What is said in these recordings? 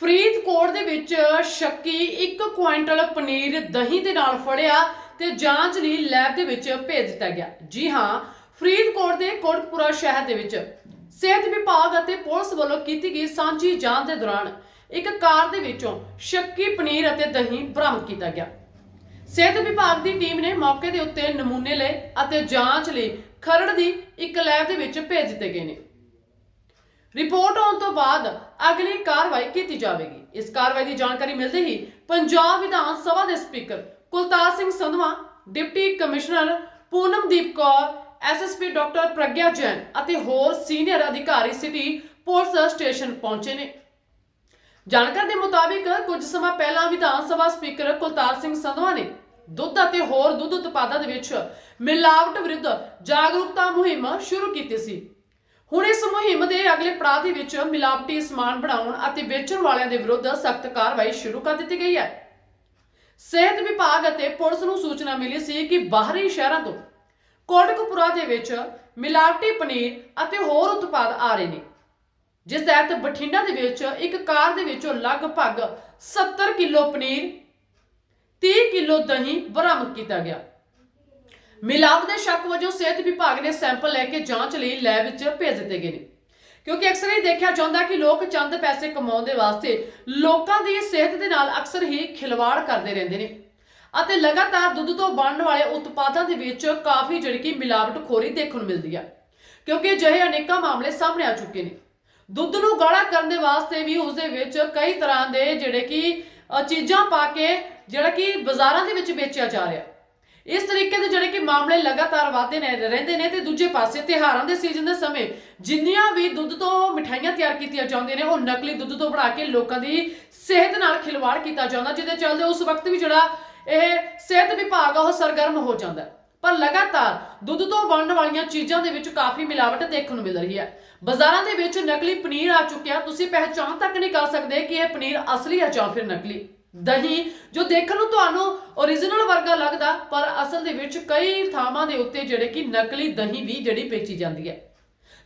ਫਰੀਦਕੋਟ ਦੇ ਵਿੱਚ ਸ਼ੱਕੀ 1 ਕੁਇੰਟਲ ਪਨੀਰ ਦਹੀਂ ਦੇ ਨਾਲ ਫੜਿਆ ਤੇ ਜਾਂਚ ਲਈ ਲੈਬ ਦੇ ਵਿੱਚ ਭੇਜ ਦਿੱਤਾ ਗਿਆ। ਜੀ ਹਾਂ, ਫਰੀਦਕੋਟ ਦੇ ਕੋਟਕਪੂਰਾ ਸ਼ਹਿਰ ਦੇ ਵਿੱਚ ਸਿਹਤ ਵਿਭਾਗ ਅਤੇ ਪੁਲਿਸ ਵੱਲੋਂ ਕੀਤੀ ਗਈ ਸਾਂਝੀ ਜਾਂਚ ਦੇ ਦੌਰਾਨ ਇੱਕ ਕਾਰ ਦੇ ਵਿੱਚੋਂ ਸ਼ੱਕੀ ਪਨੀਰ ਅਤੇ ਦਹੀਂ ਬਰਾਮਦ ਕੀਤਾ ਗਿਆ। ਸਿਹਤ ਵਿਭਾਗ ਦੀ ਟੀਮ ਨੇ ਮੌਕੇ ਦੇ ਉੱਤੇ ਨਮੂਨੇ ਲਏ ਅਤੇ ਜਾਂਚ ਲਈ ਖਰੜ ਦੀ ਇੱਕ ਲੈਬ ਦੇ ਵਿੱਚ ਭੇਜ ਦਿੱਤੇ ਗਏ ਨੇ। ਰਿਪੋਰਟ ਆਉਣ ਤੋਂ ਬਾਅਦ ਅਗਲੀ ਕਾਰਵਾਈ ਕੀਤੀ ਜਾਵੇਗੀ। ਇਸ ਕਾਰਵਾਈ ਦੀ ਜਾਣਕਾਰੀ ਮਿਲਦੇ ਹੀ ਪੰਜਾਬ ਵਿਧਾਨ ਸਭਾ ਦੇ speaker Kultar Singh Sandhwan, deputy commissioner Poonamdeep Kaur SSP doctor Pragya Jain ਅਤੇ ਹੋਰ ਸੀਨੀਅਰ ਅਧਿਕਾਰੀ ਸਿਟੀ ਪੁਲਿਸ ਸਟੇਸ਼ਨ ਪਹੁੰਚੇ ਨੇ। ਜਾਣਕਾਰੀ ਦੇ ਮੁਤਾਬਿਕ ਕੁਝ ਸਮਾਂ ਪਹਿਲਾਂ ਵਿਧਾਨ ਸਭਾ ਸਪੀਕਰ ਕੁਲਤਾਰ ਸਿੰਘ ਸੰਧਵਾ ਨੇ ਦੁੱਧ ਅਤੇ ਹੋਰ ਦੁੱਧ ਉਤਪਾਦਾਂ ਦੇ ਵਿੱਚ ਮਿਲਾਵਟ ਵਿਰੁੱਧ ਜਾਗਰੂਕਤਾ ਮੁਹਿੰਮ ਸ਼ੁਰੂ ਕੀਤੀ ਸੀ। ਹੁਣ ਇਸ ਮੁਹਿੰਮ ਦੇ ਅਗਲੇ ਪੜਾਅ ਦੇ ਵਿੱਚ ਮਿਲਾਵਟੀ ਸਮਾਨ ਬਣਾਉਣ ਅਤੇ ਵੇਚਣ ਵਾਲਿਆਂ ਦੇ ਵਿਰੁੱਧ ਸਖਤ ਕਾਰਵਾਈ ਸ਼ੁਰੂ ਕਰ ਦਿੱਤੀ ਗਈ ਹੈ। ਸਿਹਤ ਵਿਭਾਗ ਅਤੇ ਪੁਲਿਸ ਨੂੰ ਸੂਚਨਾ ਮਿਲੀ ਸੀ ਕਿ ਬਾਹਰੀ ਸ਼ਹਿਰਾਂ ਤੋਂ ਕੋਟਕਪੁਰਾ ਦੇ ਵਿੱਚ ਮਿਲਾਵਟੀ ਪਨੀਰ ਅਤੇ ਹੋਰ ਉਤਪਾਦ ਆ ਰਹੇ ਨੇ, ਜਿਸ ਤਹਿਤ ਬਠਿੰਡਾ ਦੇ ਵਿੱਚ ਇੱਕ ਕਾਰ ਦੇ ਵਿੱਚੋਂ ਲਗਭਗ 70 ਕਿਲੋ ਪਨੀਰ 30 ਕਿਲੋ ਦਹੀਂ ਬਰਾਮਦ ਕੀਤਾ ਗਿਆ। ਮਿਲਾਪ ਦੇ ਸ਼ੱਕ ਵਜੋਂ ਸਿਹਤ ਵਿਭਾਗ ਨੇ ਸੈਂਪਲ ਲੈ ਕੇ ਜਾਂਚ ਲਈ ਲੈਬ ਵਿੱਚ ਭੇਜ ਦਿੱਤੇ ਗਏ ਨੇ। ਕਿਉਂਕਿ ਅਕਸਰ ਇਹ ਦੇਖਿਆ ਜਾਂਦਾ ਕਿ ਲੋਕ ਚੰਦ ਪੈਸੇ ਕਮਾਉਣ ਦੇ ਵਾਸਤੇ ਲੋਕਾਂ ਦੀ ਸਿਹਤ ਦੇ ਨਾਲ ਅਕਸਰ ਹੀ ਖਿਲਵਾੜ ਕਰਦੇ ਰਹਿੰਦੇ ਨੇ। ਅਤੇ ਲਗਾਤਾਰ ਦੁੱਧ ਤੋਂ ਬਣਨ ਵਾਲੇ ਉਤਪਾਦਾਂ ਦੇ ਵਿੱਚ ਕਾਫੀ ਜਿਹੜੀ ਕਿ ਮਿਲਾਵਟਖੋਰੀ ਦੇਖਣ ਨੂੰ ਮਿਲਦੀ ਆ। ਕਿਉਂਕਿ ਅਜਿਹੇ ਅਨੇਕਾਂ ਮਾਮਲੇ ਸਾਹਮਣੇ ਆ ਚੁੱਕੇ ਨੇ। ਦੁੱਧ ਨੂੰ ਗਾੜਾ ਕਰਨ ਦੇ ਵਾਸਤੇ ਵੀ ਉਸ ਦੇ ਵਿੱਚ ਕਈ ਤਰ੍ਹਾਂ ਦੇ ਜਿਹੜੇ ਕਿ ਚੀਜ਼ਾਂ ਪਾ ਕੇ ਜਿਹੜਾ ਕਿ ਬਾਜ਼ਾਰਾਂ ਦੇ ਵਿੱਚ ਵੇਚਿਆ ਜਾ ਰਿਹਾ। ਇਸ ਤਰੀਕੇ ਦੇ ਜਿਹੜੇ ਕਿ ਮਾਮਲੇ ਲਗਾਤਾਰ ਵਧਦੇ ਨੇ, ਰਹਿੰਦੇ ਨੇ ਤੇ ਦੂਜੇ ਪਾਸੇ ਤਿਉਹਾਰਾਂ ਦੇ ਸੀਜ਼ਨ ਦੇ ਸਮੇਂ ਜਿੰਨੀਆਂ ਵੀ ਦੁੱਧ ਤੋਂ ਮਠਾਈਆਂ ਤਿਆਰ ਕੀਤੀਆਂ ਜਾਂਦੀਆਂ ਨੇ, ਉਹ ਨਕਲੀ ਦੁੱਧ ਤੋਂ ਬਣਾ ਕੇ ਲੋਕਾਂ ਦੀ ਸਿਹਤ ਨਾਲ ਖਿਲਵਾੜ ਕੀਤਾ ਜਾਂਦਾ, ਜਿਹਦੇ ਚੱਲਦੇ ਉਸ ਵਕਤ ਵੀ ਜਿਹੜਾ ਇਹ ਸਿਹਤ ਵਿਭਾਗ ਆ, ਉਹ ਸਰਗਰਮ ਹੋ ਜਾਂਦਾ ਪਰ ਲਗਾਤਾਰ ਦੁੱਧ ਤੋਂ ਬਣਨ ਵਾਲੀਆਂ ਚੀਜ਼ਾਂ ਦੇ ਵਿੱਚ ਕਾਫੀ ਮਿਲਾਵਟ ਦੇਖਣ ਨੂੰ ਮਿਲ ਰਹੀ ਹੈ। ਬਾਜ਼ਾਰਾਂ ਦੇ ਵਿੱਚ ਨਕਲੀ ਪਨੀਰ ਆ ਚੁੱਕਿਆ, ਤੁਸੀਂ ਪਹਿਚਾਣ ਤੱਕ ਨਹੀਂ ਕਰ ਸਕਦੇ ਕਿ ਇਹ ਪਨੀਰ ਅਸਲੀ ਹੈ ਜਾਂ ਫਿਰ ਨਕਲੀ। ਦਹੀਂ, ਜੋ ਦੇਖਣ ਨੂੰ ਤੁਹਾਨੂੰ origignal ਵਰਗਾ ਲੱਗਦਾ, ਪਰ ਅਸਲ ਦੇ ਵਿੱਚ ਕਈ ਥਾਵਾਂ ਦੇ ਉੱਤੇ ਜਿਹੜੇ ਕਿ ਨਕਲੀ ਦਹੀਂ ਵੀ ਜਿਹੜੀ ਵੇਚੀ ਜਾਂਦੀ ਹੈ।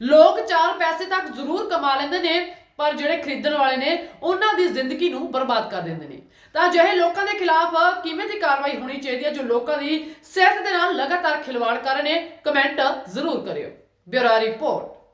ਲੋਕ ਚਾਰ ਪੈਸੇ ਤੱਕ ਜ਼ਰੂਰ ਕਮਾ ਲੈਂਦੇ ਨੇ, ਪਰ ਜਿਹੜੇ ਖਰੀਦਣ ਵਾਲੇ ਨੇ, ਉਹਨਾਂ ਦੀ ਜ਼ਿੰਦਗੀ ਨੂੰ ਬਰਬਾਦ ਕਰ ਦਿੰਦੇ ਨੇ। ਤਾਂ ਅਜਿਹੇ ਲੋਕਾਂ ਦੇ ਖਿਲਾਫ ਕਿਵੇਂ ਦੀ ਕਾਰਵਾਈ ਹੋਣੀ ਚਾਹੀਦੀ ਹੈ, ਜੋ ਲੋਕਾਂ ਦੀ ਸਿਹਤ ਦੇ ਨਾਲ ਲਗਾਤਾਰ ਖਿਲਵਾੜ ਕਰ ਰਹੇ ਨੇ, ਕਮੈਂਟ ਜ਼ਰੂਰ ਕਰਿਓ। Bureau report.